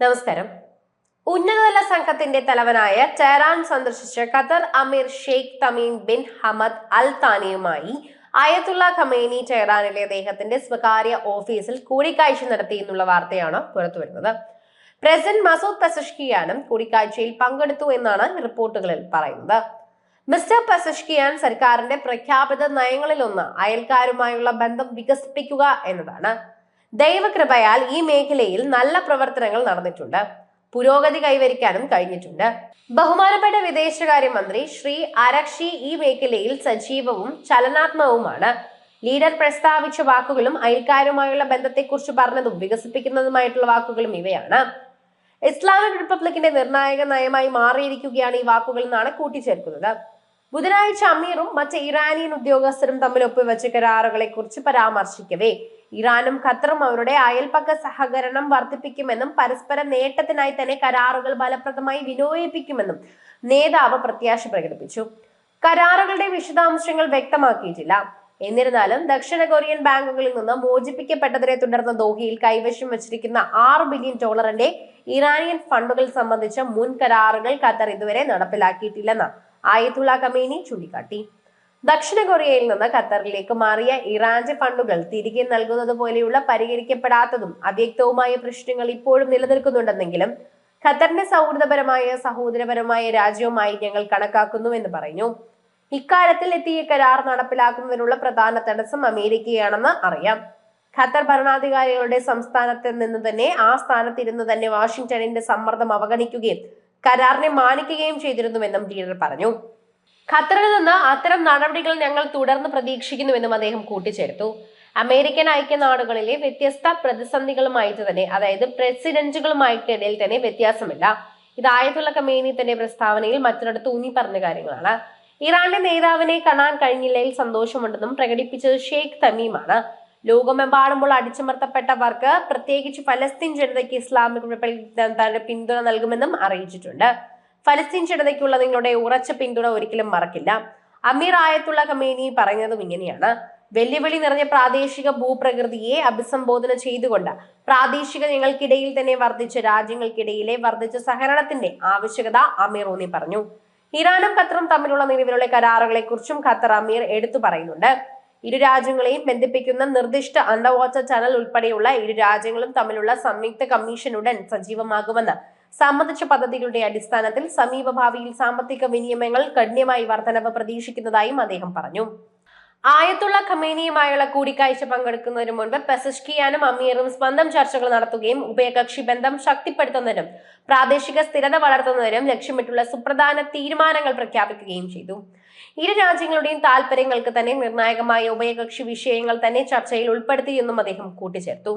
നമസ്കാരം. ഉന്നതതല സംഘത്തിന്റെ തലവനായ ടെഹ്റാൻ സന്ദർശിച്ച ഖത്തർ അമീർ Sheikh Tamim bin Hamad al താനിയുമായി Ayatollah Khamenei ടെഹ്റാനിലെ അദ്ദേഹത്തിന്റെ സ്വകാര്യ ഓഫീസിൽ കൂടിക്കാഴ്ച നടത്തി എന്നുള്ള വാർത്തയാണ് പുറത്തുവരുന്നത് പ്രസിഡന്റ് മസൂദ് പെസഷ്കിയാനും കൂടിക്കാഴ്ചയിൽ പങ്കെടുത്തു എന്നാണ് റിപ്പോർട്ടുകളിൽ പറയുന്നത്. മിസ്റ്റർ പെസഷ്കിയാൻ സർക്കാരിന്റെ പ്രഖ്യാപിത നയങ്ങളിലൊന്ന് അയൽക്കാരുമായുള്ള ബന്ധം വികസിപ്പിക്കുക എന്നതാണ്. ദൈവകൃപയാൽ ഈ മേഖലയിൽ നല്ല പ്രവർത്തനങ്ങൾ നടന്നിട്ടുണ്ട്. പുരോഗതി കൈവരിക്കാനും കഴിഞ്ഞിട്ടുണ്ട്. ബഹുമാനപ്പെട്ട വിദേശകാര്യമന്ത്രി ശ്രീ അരക്ഷി ഈ മേഖലയിൽ സജീവവും ചലനാത്മകവുമാണ് ലീഡർ പ്രസ്താവിച്ച വാക്കുകളും അയൽക്കാരുമായുള്ള ബന്ധത്തെക്കുറിച്ച് പറഞ്ഞതും വികസിപ്പിക്കുന്നതുമായിട്ടുള്ള വാക്കുകളും ഇവയാണ്. ഇസ്ലാമിക് റിപ്പബ്ലിക്കിന്റെ നിർണായക നയമായി മാറിയിരിക്കുകയാണ് ഈ വാക്കുകൾ എന്നാണ് കൂട്ടിച്ചേർക്കുന്നത്. ബുധനാഴ്ച അമീറും മറ്റ് ഇറാനിയൻ ഉദ്യോഗസ്ഥരും തമ്മിൽ ഒപ്പുവെച്ച കരാറുകളെ കുറിച്ച് പരാമർശിക്കവേ ഇറാനും ഖത്തറും അവരുടെ അയൽപക്ക സഹകരണം വർദ്ധിപ്പിക്കുമെന്നും പരസ്പര നേട്ടത്തിനായി തന്നെ കരാറുകൾ ഫലപ്രദമായി വിനിയോഗിപ്പിക്കുമെന്നും നേതാവ് പ്രത്യാശ പ്രകടിപ്പിച്ചു. കരാറുകളുടെ വിശദാംശങ്ങൾ വ്യക്തമാക്കിയിട്ടില്ല. എന്നിരുന്നാലും ദക്ഷിണ കൊറിയൻ ബാങ്കുകളിൽ നിന്ന് മോചിപ്പിക്കപ്പെട്ടതിനെ തുടർന്ന് ദോഹയിൽ കൈവശം വച്ചിരിക്കുന്ന ആറ് ബില്യൺ ഡോളറിന്റെ ഇറാനിയൻ ഫണ്ടുകൾ സംബന്ധിച്ച മുൻ കരാറുകൾ ഖത്തർ ഇതുവരെ നടപ്പിലാക്കിയിട്ടില്ലെന്ന് ആയത്തുള്ള കമേനി ചൂണ്ടിക്കാട്ടി. ദക്ഷിണ കൊറിയയിൽ നിന്ന് ഖത്തറിലേക്ക് മാറിയ ഇറാന്റെ ഫണ്ടുകൾ തിരികെ നൽകുന്നത് പോലെയുള്ള പരിഹരിക്കപ്പെടാത്തതും അവ്യക്തവുമായ പ്രശ്നങ്ങൾ ഇപ്പോഴും നിലനിൽക്കുന്നുണ്ടെന്നെങ്കിലും ഖത്തറിന്റെ സൗഹൃദപരമായ സഹോദരപരമായ രാജ്യവുമായി ഞങ്ങൾ കണക്കാക്കുന്നുവെന്ന് പറഞ്ഞു ഇക്കാര്യത്തിൽ എത്തിയ കരാർ നടപ്പിലാക്കുന്നതിനുള്ള പ്രധാന തടസ്സം അമേരിക്കയാണെന്ന് അറിയാം. ഖത്തർ ഭരണാധികാരികളുടെ സംസ്ഥാനത്ത് നിന്ന് തന്നെ ആ സ്ഥാനത്തിരുന്ന് തന്നെ വാഷിംഗ്ടണിന്റെ സമ്മർദ്ദം അവഗണിക്കുകയും കരാറിനെ മാനിക്കുകയും ചെയ്തിരുന്നുവെന്നും ലീഡർ പറഞ്ഞു. ഖത്തറിൽ നിന്ന് അത്തരം നടപടികൾ ഞങ്ങൾ തുടർന്ന് പ്രതീക്ഷിക്കുന്നുവെന്നും അദ്ദേഹം കൂട്ടിച്ചേർത്തു. അമേരിക്കൻ ഐക്യനാടുകളിലെ വ്യത്യസ്ത പ്രതിസന്ധികളുമായിട്ട് തന്നെ അതായത് പ്രസിഡന്റുകളുമായിട്ട് ഇടയിൽ തന്നെ വ്യത്യാസമില്ല. ഇത് കമേനി തന്റെ പ്രസ്താവനയിൽ മറ്റൊരിടത്ത് ഊന്നി പറഞ്ഞ കാര്യങ്ങളാണ്. ഇറാന്റെ നേതാവിനെ കാണാൻ കഴിഞ്ഞില്ലയിൽ സന്തോഷമുണ്ടെന്നും പ്രകടിപ്പിച്ചത് ഷെയ്ഖ് തമീമാണ്. ലോകമെമ്പാടുമ്പോൾ അടിച്ചമർത്തപ്പെട്ടവർക്ക് പ്രത്യേകിച്ച് ഫലസ്തീൻ ജനതയ്ക്ക് ഇസ്ലാമിക് റിപ്പബ്ലിക് തന്റെ പിന്തുണ നൽകുമെന്നും അറിയിച്ചിട്ടുണ്ട്. ഫലസ്തീൻ ജനതയ്ക്കുള്ള നിങ്ങളുടെ ഉറച്ച പിന്തുണ ഒരിക്കലും മറക്കില്ല. അമീർ ആയത്തുള്ള കമേനി പറഞ്ഞതും ഇങ്ങനെയാണ്. വെല്ലുവിളി നിറഞ്ഞ പ്രാദേശിക ഭൂപ്രകൃതിയെ അഭിസംബോധന ചെയ്തുകൊണ്ട് പ്രാദേശിക ഞങ്ങൾക്കിടയിൽ തന്നെ വർദ്ധിച്ച രാജ്യങ്ങൾക്കിടയിലെ വർദ്ധിച്ച സഹകരണത്തിന്റെ ആവശ്യകത അമീർ ഊന്നി പറഞ്ഞു. ഇറാനും ഖത്തറും തമ്മിലുള്ള നിലവിലുള്ള കരാറുകളെ കുറിച്ചും ഖത്തർ അമീർ എടുത്തു പറയുന്നുണ്ട്. ഇരു രാജ്യങ്ങളെയും ബന്ധിപ്പിക്കുന്ന നിർദ്ദിഷ്ട അണ്ടർ വാട്ടർ ടണൽ ഉൾപ്പെടെയുള്ള ഇരു രാജ്യങ്ങളും തമ്മിലുള്ള സംയുക്ത കമ്മീഷൻ ഉടൻ സജീവമാകുമെന്ന് സംബന്ധിച്ച പദ്ധതികളുടെ അടിസ്ഥാനത്തിൽ സമീപ ഭാവിയിൽ സാമ്പത്തിക വിനിയമങ്ങൾ ഗണ്യമായി വർധനവ് പ്രതീക്ഷിക്കുന്നതായും അദ്ദേഹം പറഞ്ഞു. ആയത്തുള്ള ഖമേനിയുമായുള്ള കൂടിക്കാഴ്ച പങ്കെടുക്കുന്നതിന് മുൻപ് പെസഷ്കിയാനും അമീറും സ്വന്തം ചർച്ചകൾ നടത്തുകയും ഉഭയകക്ഷി ബന്ധം ശക്തിപ്പെടുത്തുന്നതിനും പ്രാദേശിക സ്ഥിരത വളർത്തുന്നതിനും ലക്ഷ്യമിട്ടുള്ള സുപ്രധാന തീരുമാനങ്ങൾ പ്രഖ്യാപിക്കുകയും ചെയ്തു. ഇരു രാജ്യങ്ങളുടെയും താൽപര്യങ്ങൾക്ക് തന്നെ നിർണായകമായ ഉഭയകക്ഷി വിഷയങ്ങൾ തന്നെ ചർച്ചയിൽ ഉൾപ്പെടുത്തിയെന്നും അദ്ദേഹം കൂട്ടിച്ചേർത്തു.